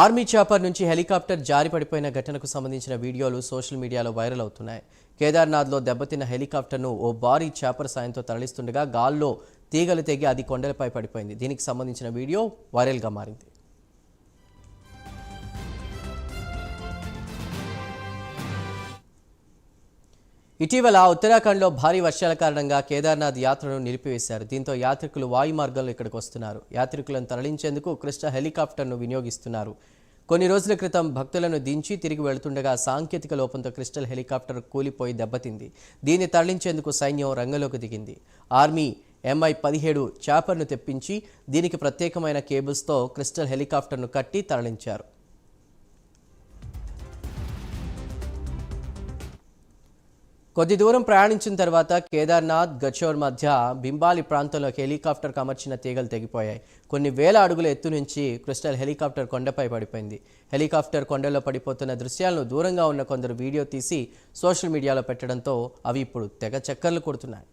Army chopper నుంచి helicopter జారి పడిపోయిన ఘటనకు సంబంధించిన వీడియోలు సోషల్ మీడియాలో వైరల్ అవుతున్నాయి. కేదార్నాథ్లో దెబ్బతిన్న హెలికాప్టర్ను ఓ భారీ చాపర్ సాయంతో తరలిస్తుండగా గాల్లో తీగలు తెగి అది కొండలపై పడిపోయింది. దీనికి సంబంధించిన వీడియో వైరల్గా మారింది. ఇటీవల ఉత్తరాఖండ్లో భారీ వర్షాల కారణంగా కేదార్నాథ్ యాత్రను నిలిపివేశారు. దీంతో యాత్రికులు వాయు మార్గంలో ఇక్కడికి వస్తున్నారు. యాత్రికులను తరలించేందుకు కృష్ణ హెలికాప్టర్ను వినియోగిస్తున్నారు. కొన్ని రోజుల క్రితం భక్తులను దించి తిరిగి వెళుతుండగా సాంకేతిక లోపంతో క్రిస్టల్ హెలికాప్టర్ కూలిపోయి దెబ్బతింది. దీన్ని తరలించేందుకు సైన్యం రంగంలోకి దిగింది. ఆర్మీ ఎంఐ పదిహేడు చాపర్ను తెప్పించి దీనికి ప్రత్యేకమైన కేబుల్స్తో క్రిస్టల్ హెలికాప్టర్ను కట్టి తరలించారు. కొద్ది దూరం ప్రయాణించిన తర్వాత కేదార్నాథ్ గచోర్ మధ్య బింబాలి ప్రాంతంలోకి హెలికాప్టర్కు అమర్చిన తీగలు తెగిపోయాయి. కొన్ని వేల అడుగుల ఎత్తు నుంచి క్రిస్టల్ హెలికాప్టర్ కొండపై పడిపోయింది. హెలికాప్టర్ కొండలో పడిపోతున్న దృశ్యాలను దూరంగా ఉన్న కొందరు వీడియో తీసి సోషల్ మీడియాలో పెట్టడంతో అవి ఇప్పుడు తెగ చక్కర్లు కొడుతున్నాయి.